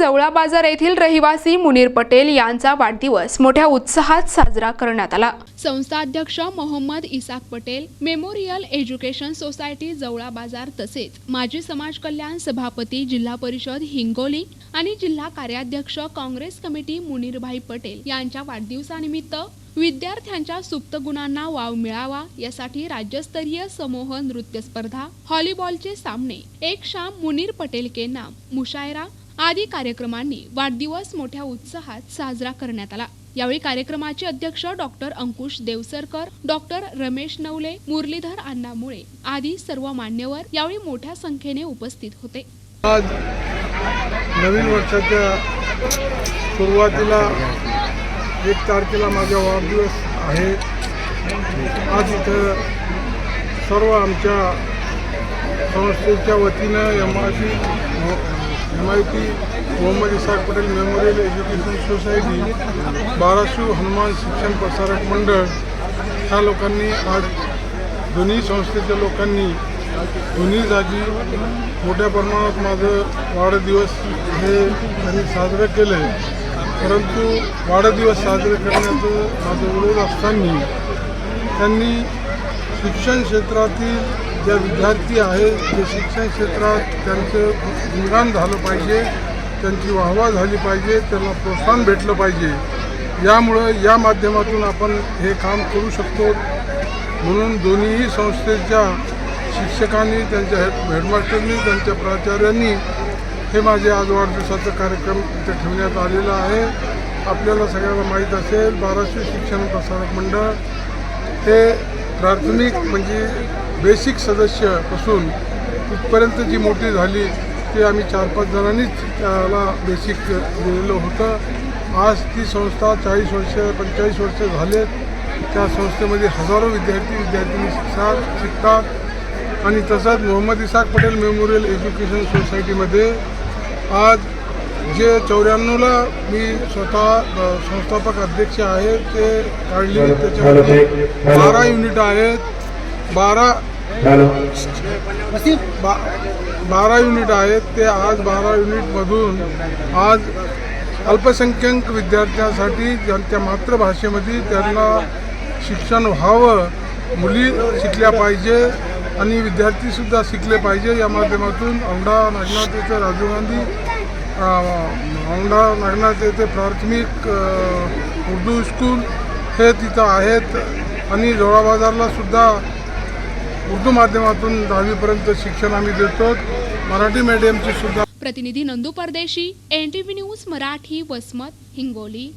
जवळा बाजार येथील रहिवासी मुनीर पटेल यांचा वाढदिवस मोठ्या उत्साहात साजरा करण्यात आला. संस्था अध्यक्ष Mohammad Isaq Patel memorial education society Jawala Bazar तसेच माजी समाज कल्याण सभापती जिल्हा परिषद हिंगोली आणि जिल्हा कार्याध्यक्ष काँग्रेस कमिटी मुनीरभाई पटेल यांच्या वाढदिवसानिमित्त विद्यार्थ्यांच्या सुप्त गुणांना वाव मिळावा यासाठी राज्यस्तरीय समूह नृत्य स्पर्धा व्हॉलीबॉलचे सामने एक शाम मुनीर पटेल के नाम मुशायरा आदी कार्यक्रमांनी वाढदिवस मोठ्या उत्साहात साजरा करण्यात आला. यावेळी कार्यक्रमाचे अध्यक्ष डॉक्टर अंकुश देवसरकर डॉक्टर रमेश नवले मुरलीधर अण्णा मुळे आदी सर्व मान्यवर यावेळी मोठ्या संख्येने उपस्थित होते. आज नवीन वर्षाच्या सुरुवातीला एक तारखेला माझा वाढदिवस आहे. आज इथं सर्व आमच्या संस्थेच्या वतीनं M I Himayati Mohammad Isaq Patel memorial education society Barashu Hanuman Shikshan Prasarak Mandal. ह्या लोकांनी आज दोन्ही संस्थेच्या लोकांनी दोन्ही जागी मोठ्या प्रमाणात माझं वाढदिवस हे त्यांनी साजरं केलं आहे परंतु वाढदिवस साजरे करण्याचं माझं विरोध असताना त्यांनी शिक्षण क्षेत्रातील ज्या विद्यार्थी आहेत जे शिक्षण क्षेत्रात त्यांचं गुणगान झालं पाहिजे त्यांची वाहवा झाली पाहिजे त्यांना प्रोत्साहन भेटलं पाहिजे. यामुळं या माध्यमातून आपण हे काम करू शकतो. म्हणून दोन्हीही संस्थेच्या शिक्षकांनी त्यांच्या हेड हेडमास्टरनी त्यांच्या प्राचार्यांनी हे माझे आज वाढदिवसाचा कार्यक्रम इथे ठेवण्यात आलेला आहे. आपल्याला सगळ्यांना माहीत असेल बाराशे शिक्षण प्रसारक मंडळ हे प्राथमिक म्हणजे बेसिक सदस्यापासून तिथपर्यंत जी मोठी झाली ते आम्ही चार पाच जणांनीच त्याला बेसिक दिलेलं होतं. आज ती संस्था चाळीस वर्ष पंचेचाळीस वर्ष झालेत. त्या संस्थेमध्ये हजारो विद्यार्थी विद्यार्थिनी शिकतात शिकतात. आणि तसंच मोहम्मद इसाक पटेल मेमोरियल एज्युकेशन सोसायटीमध्ये आज जे चौऱ्याण्णवला मी स्वतः संस्थापक अध्यक्ष आहे ते काढले. त्याच्यामध्ये बारा युनिट आहेत. बारा बा बारा युनिट आहेत. ते आज बारा युनिटमधून आज अल्पसंख्याक विद्यार्थ्यांसाठी ज्यांच्या मातृभाषेमध्ये त्यांना शिक्षण व्हावं. मुली शिकल्या पाहिजे आणि विद्यार्थीसुद्धा शिकले पाहिजे. या माध्यमातून औंढा नागनाथ राजीव गांधी औंढा नागनाथ येथे प्राथमिक उर्दू स्कूल हे तिथं आहेत आणि जोळा बाजारला सुद्धा उर्दू माध्यमातून दहावीपर्यंत शिक्षण आम्ही देतो. मराठी मीडियमची सुद्धा प्रतिनिधी Nandu Pardeshi N T V news Marathi Vasmat Hingoli.